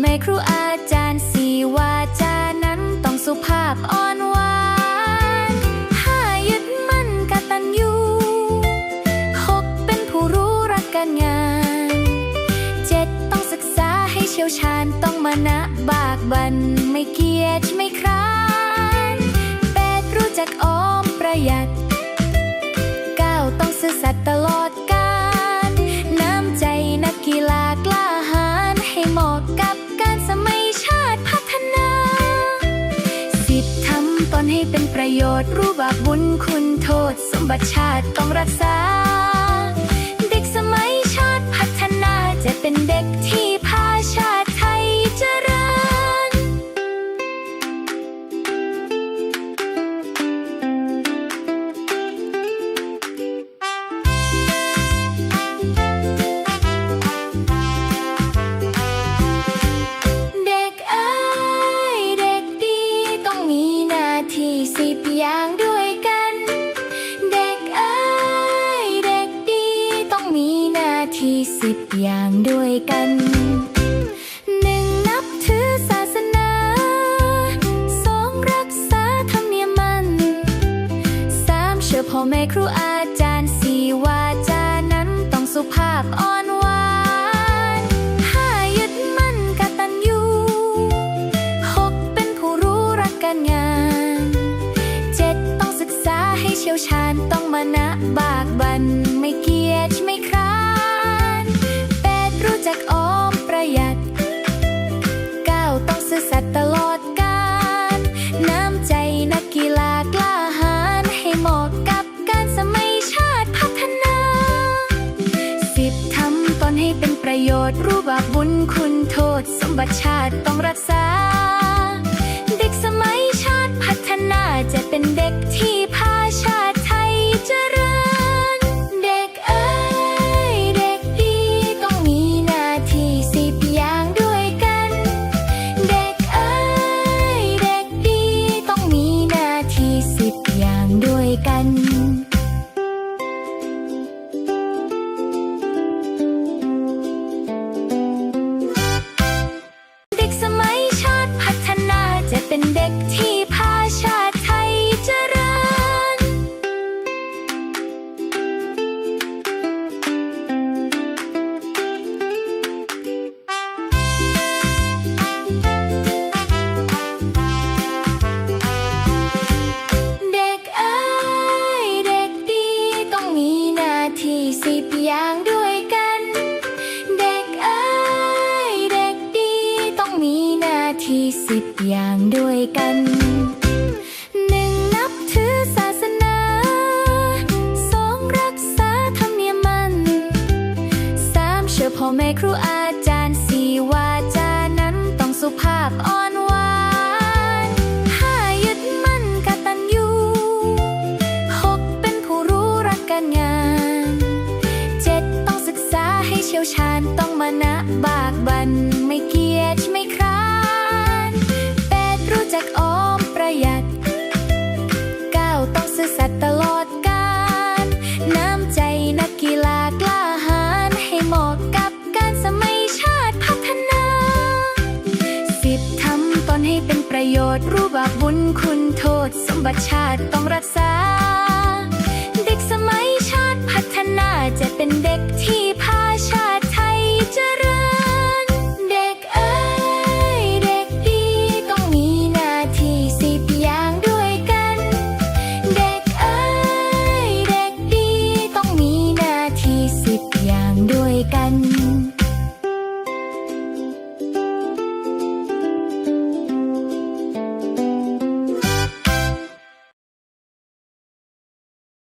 ไม่ครูอาจารย์สีวาจานั้นต้องสุภาพอ่อนหวานห้ายึดมั่นกตัญญูหกเป็นผู้รู้รักการงานเจ็ดต้องศึกษาให้เชี่ยวชาญต้องมานะบากบันไม่เกียจไม่คร้านแปดรู้จักออมประหยัดเก้าต้องซื่อสัตย์ตลอด เป็นประโยชน์รู้บาปบุญคุณโทษ สมบัติชาติต้องรักษา เด็กสมัยชาติพัฒนาจะเป็นเด็กที่ ที่สิบอย่างด้วยกันหนึ่งนับถือศาสนาสองรักษาธรรมเนียมมันสามเชื่อพ่อแม่ครูอาจารย์สี่วาจานั้นต้องสุภาพอ่อนหวานห้ายึดมั่นกตัญญูหกเป็นผู้รู้รักการงานเจ็ดต้องศึกษาให้เชี่ยวชาญต้องมานะบากบัน ประโยชน์รู้บาปบุญคุณโทษ สมบัติชาติต้องรักษา เด็กสมัยชาติพัฒนาจะเป็นเด็กที่ ที่สิบอย่างด้วยกันหนึ่งนับถือศาสนาสองรักษาธรรมเนียมมันสามเชื่อพ่อแม่ครูอาจารย์สี่วาจานั้นต้องสุภาพอ่อนหวานห้ายึดมั่นกตัญญูหกเป็นผู้รู้รักการงานเจ็ดต้องศึกษาให้เชี่ยวชาญต้องมานะบากบันไม่เกี นให้เป็นประโยชน์ รู้บาปบุญคุณโทษ สมบัติชาติต้องรักษา เด็กสมัยชาติพัฒนาจะเป็นเด็กที่